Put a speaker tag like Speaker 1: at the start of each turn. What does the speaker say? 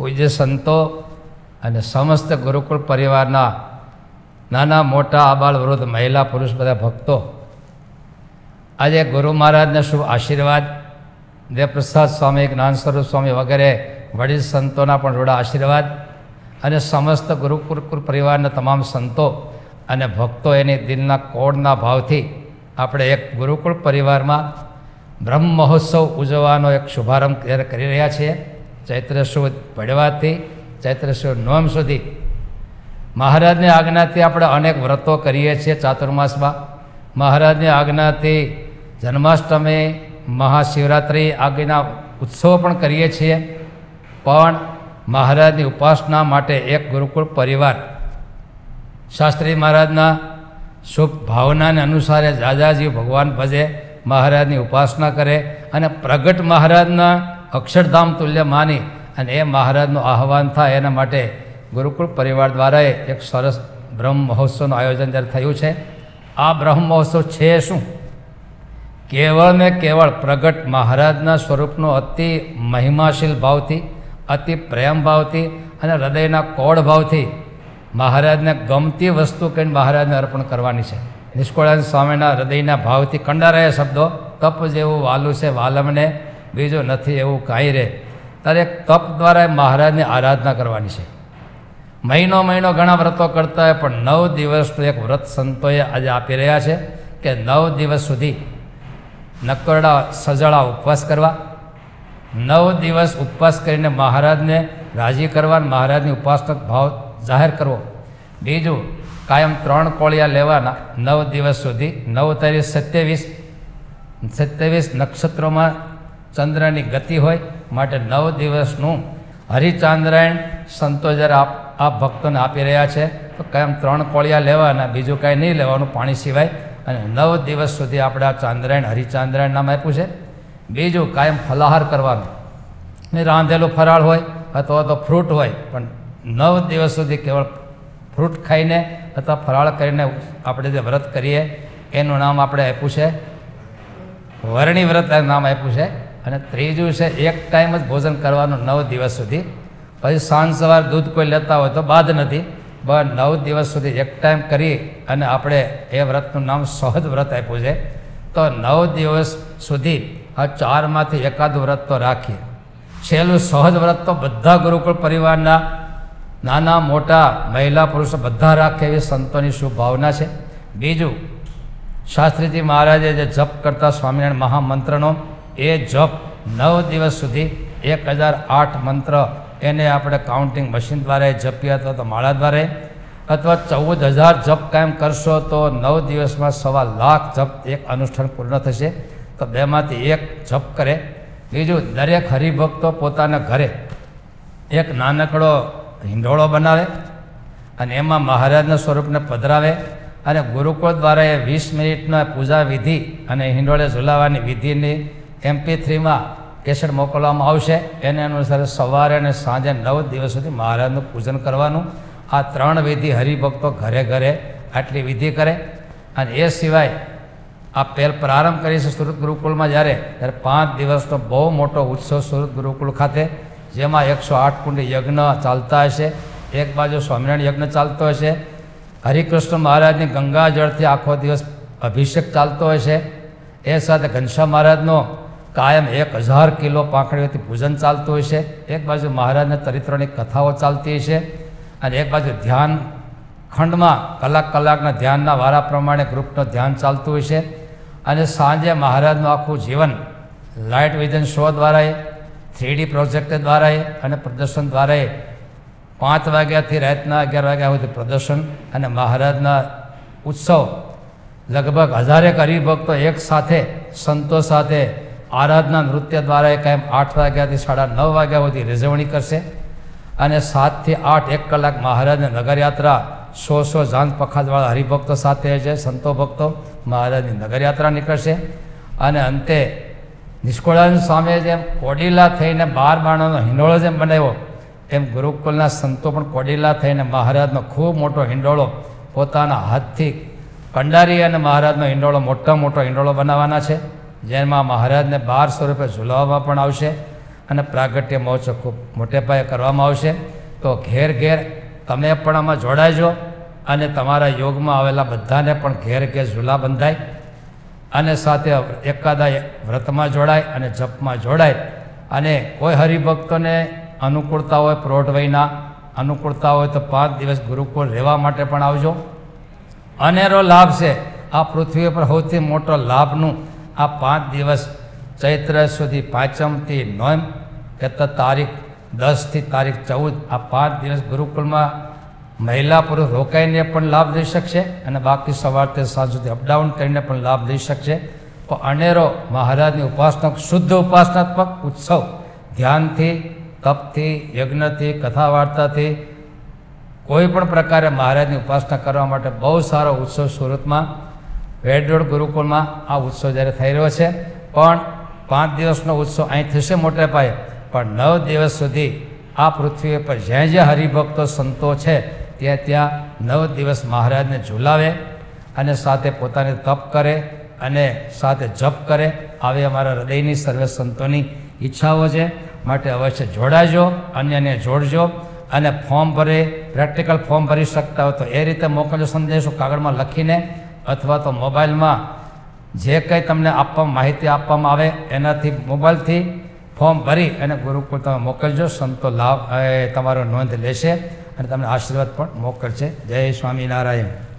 Speaker 1: પૂજ્ય સંતો અને સમસ્ત ગુરુકુળ પરિવારના નાના મોટા આબાલ વૃદ્ધ મહિલા પુરુષ બધા ભક્તો, આજે ગુરુ મહારાજના શુભ આશીર્વાદ, દેવપ્રસાદ સ્વામી, જ્ઞાન સ્વરૂપ સ્વામી વગેરે વડીલ સંતોના પણ રૂડા આશીર્વાદ અને સમસ્ત ગુરુકુળ પરિવારના તમામ સંતો અને ભક્તો એની દિલના કોડના ભાવથી આપણે એક ગુરુકુળ પરિવારમાં બ્રહ્મ મહોત્સવ ઉજવવાનો એક શુભારંભ કરી રહ્યા છીએ. ચૈત્ર સુદ પડવાથી ચૈત્ર સુદ નોમ સુધી. મહારાજની આજ્ઞાથી આપણે અનેક વ્રતો કરીએ છીએ ચાતુર્માસમાં. મહારાજની આજ્ઞાથી જન્માષ્ટમી, મહાશિવરાત્રિ આગળના ઉત્સવો પણ કરીએ છીએ. પણ મહારાજની ઉપાસના માટે એક ગુરુકુળ પરિવાર. શાસ્ત્રી મહારાજના શુભ ભાવનાને અનુસારે જાજાજી ભગવાન ભજે, મહારાજની ઉપાસના કરે અને પ્રગટ મહારાજના અક્ષરધામ તુલ્ય માની અને એ મહારાજનું આહવાન થાય એના માટે ગુરુકુળ પરિવાર દ્વારા એક સરસ બ્રહ્મ મહોત્સવનું આયોજન જ્યારે થયું છે, આ બ્રહ્મ મહોત્સવ છે શું? કેવળ ને કેવળ પ્રગટ મહારાજના સ્વરૂપનો અતિ મહિમાશીલ ભાવથી, અતિ પ્રેમ ભાવથી અને હૃદયના કોડ ભાવથી મહારાજને ગમતી વસ્તુ કહીને મહારાજને અર્પણ કરવાની છે. નિષ્કોળાન સ્વામીના હૃદયના ભાવથી કંડારાયા શબ્દો, તપ જેવું વાલું છે વાલમને બીજું નથી, એવું કાંઈ રહે. ત્યારે તપ દ્વારા મહારાજની આરાધના કરવાની છે. મહિનો મહિનો ઘણા વ્રતો કરતા હોય, પણ નવ દિવસનું એક વ્રત સંતોએ આજે આપી રહ્યા છે કે નવ દિવસ સુધી નકરડા સજળા ઉપવાસ કરવા, નવ દિવસ ઉપવાસ કરીને મહારાજને રાજી કરવા, મહારાજની ઉપાસક ભાવ જાહેર કરવો. બીજું, કાયમ ત્રણ કોળિયા લેવાના નવ દિવસ સુધી, નવ તારીખ સત્યાવીસ સત્યાવીસ નક્ષત્રોમાં ચંદ્રની ગતિ હોય માટે નવ દિવસનું હરિચાંદ્રાયણ સંતો જ્યારે આપ આ ભક્તોને આપી રહ્યા છે. તો કાયમ ત્રણ કોળિયા લેવાના બીજું કાંઈ નહીં લેવાનું પાણી સિવાય. અને નવ દિવસ સુધી આપણે આ ચાંદ્રાયણ હરિચાંદ્રાયણ નામ આપ્યું છે. બીજું કાયમ ફલાહાર કરવાનું. ને રાંધેલું ફરાળ હોય અથવા તો ફ્રૂટ હોય, પણ નવ દિવસ સુધી કેવળ ફ્રૂટ ખાઈને અથવા ફરાળ કરીને આપણે જે વ્રત કરીએ, એનું નામ આપણે આપ્યું છે. વર્ણી વ્રત નામ આપ્યું છે. અને ત્રીજું છે એક ટાઈમ જ ભોજન કરવાનું નવ દિવસ સુધી. પછી સાંજ સવાર દૂધ કોઈ લેતા હોય તો બાદ નથી. પણ નવ દિવસ સુધી એક ટાઈમ કરી અને આપણે એ વ્રતનું નામ સહજ વ્રત આપ્યું છે. તો નવ દિવસ સુધી આ ચારમાંથી એકાદ વ્રત તો રાખીએ. છેલ્લું સહજ વ્રત તો બધા ગુરુકુળ પરિવારના નાના, મોટા, મહિલા, પુરુષો બધા રાખે એવી સંતોની શુભ ભાવના છે. બીજું, શાસ્ત્રીજી મહારાજે જે જપ કરતા સ્વામિનારાયણ મહામંત્રનો એ જપ નવ દિવસ સુધી એક હજાર આઠ મંત્ર એને આપણે કાઉન્ટિંગ મશીન દ્વારા જપીએ અથવા તો માળા દ્વારા. અથવા ચૌદ હજાર જપ કાયમ કરશો તો નવ દિવસમાં સવા લાખ જપ એક અનુષ્ઠાન પૂર્ણ થશે. તો બેમાંથી એક જપ કરે. બીજું દરેક હરિભક્તો પોતાના ઘરે એક નાનકડો હિંડોળો બનાવે અને એમાં મહારાજના સ્વરૂપને પધરાવે અને ગુરુકુળ દ્વારા એ વીસ મિનિટના પૂજા વિધિ અને હિંડોળે ઝુલાવવાની વિધિની એમપી થ્રીમાં કેસેટ મોકલવામાં આવશે. એને અનુસાર સવારે અને સાંજે નવ દિવસ સુધી મહારાજનું પૂજન કરવાનું. આ ત્રણ વિધિ હરિભક્તો ઘરે ઘરે આટલી વિધિ કરે. અને એ સિવાય આ પહેલ પ્રારંભ કરી છે સુરત ગુરુકુળમાં જ્યારે, ત્યારે પાંચ દિવસનો બહુ મોટો ઉત્સવ સુરત ગુરુકુળ ખાતે, જેમાં એકસો આઠ કુંડ યજ્ઞ ચાલતા હશે. એક બાજુ સ્વામિનારાયણ યજ્ઞ ચાલતો હશે. હરિકૃષ્ણ મહારાજની ગંગાજળથી આખો દિવસ અભિષેક ચાલતો હશે. એ સાથે ઘનશ્યામ મહારાજનો કાયમ એક હજાર કિલો પાંખડીઓથી પૂજન ચાલતું હોય છે. એક બાજુ મહારાજના ચરિત્રોની કથાઓ ચાલતી છે અને એક બાજુ ધ્યાન ખંડમાં કલાક કલાકના ધ્યાનના વારા પ્રમાણે ગ્રુપનું ધ્યાન ચાલતું હોય છે. અને સાંજે મહારાજનું આખું જીવન લાઇટ વિઝન શો દ્વારા થ્રીડી પ્રોજેક્ટ દ્વારા અને પ્રદર્શન દ્વારા પાંચ વાગ્યાથી રાતના અગિયાર વાગ્યા સુધી પ્રદર્શન અને મહારાજના ઉત્સવ લગભગ હજારેક હરિભક્તો એક સાથે, સંતો સાથે આરાધના નૃત્ય દ્વારા કાયમ આઠ વાગ્યાથી સાડા નવ વાગ્યા સુધી રીઝવણી કરશે અને સાતથી આઠ એક કલાક મહારાજની નગરયાત્રા સો સો જાન પખાદવાળા હરિભક્તો સાથે છે, સંતો ભક્તો મહારાજની નગરયાત્રા નીકળશે અને અંતે નિષ્કોળાન સ્વામીએ જેમ કોડીલા થઈને બાર બાણાનો હિંડોળો જેમ બનાવ્યો, એમ ગુરુકુલના સંતો પણ કોડીલા થઈને મહારાજનો ખૂબ મોટો હિંડોળો પોતાના હાથથી કંડારી અને મહારાજનો હિંડોળો મોટો મોટો હિંડોળો બનાવવાના છે. જેમાં મહારાજને બાર સ્વરૂપે ઝુલાવવામાં પણ આવશે અને પ્રાગટ્ય મહોત્સવ ખૂબ મોટે પાયે કરવામાં આવશે. તો ઘેર ઘેર તમે પણ આમાં જોડાજો અને તમારા યોગમાં આવેલા બધાને પણ ઘેર ઘેર ઝૂલા બંધાય અને સાથે એકાદા વ્રતમાં જોડાય અને જપમાં જોડાય. અને કોઈ હરિભક્તોને અનુકૂળતા હોય પ્રૌઢ વયના, અનુકૂળતા હોય તો પાંચ દિવસ ગુરુકુળ રહેવા માટે પણ આવજો. અનેરો લાભ છે. આ પૃથ્વી પર સૌથી મોટો લાભનું આ પાંચ દિવસ ચૈત્ર સુધી પાંચમથી નોમ કે તો તારીખ દસથી તારીખ ચૌદ, આ પાંચ દિવસ ગુરુકુળમાં મહિલા પુરુષ રોકાઈને પણ લાભ લઈ શકશે અને બાકી સવારથી સાંજ સુધી અપડાઉન કરીને પણ લાભ લઈ શકશે. તો અનેરો મહારાજની ઉપાસના, શુદ્ધ ઉપાસનાત્મક ઉત્સવ ધ્યાનથી, તપથી, યજ્ઞથી કથા વાર્તાથી કોઈ પણ પ્રકારે મહારાજની ઉપાસના કરવા માટે બહુ સારો ઉત્સવ સુરતમાં વેડરોડ ગુરુકુળમાં આ ઉત્સવ જ્યારે થઈ રહ્યો છે, પણ પાંચ દિવસનો ઉત્સવ અહીં થશે મોટે પાયે. પણ નવ દિવસ સુધી આ પૃથ્વી પર જ્યાં જ્યાં હરિભક્તો સંતો છે, ત્યાં ત્યાં નવ દિવસ મહારાજને ઝુલાવે અને સાથે પોતાને તપ કરે અને સાથે જપ કરે. આવી અમારા હૃદયની સર્વે સંતોની ઈચ્છાઓ છે. માટે અવશ્ય જોડાજો, અન્યને જોડજો અને ફોર્મ ભરે, પ્રેક્ટિકલ ફોર્મ ભરી શકતા હોય તો એ રીતે મોકલજો સંદેશો કાગળમાં લખીને અથવા તો મોબાઈલમાં જે કંઈ તમને આપવા, માહિતી આપવામાં આવે, એનાથી, મોબાઈલથી ફોર્મ ભરી અને ગુરુકુળ તમે મોકલજો. સંતો લાભ એ તમારો નોંધ લેશે અને તમને આશીર્વાદ પણ મોકલશે. જય સ્વામિનારાયણ.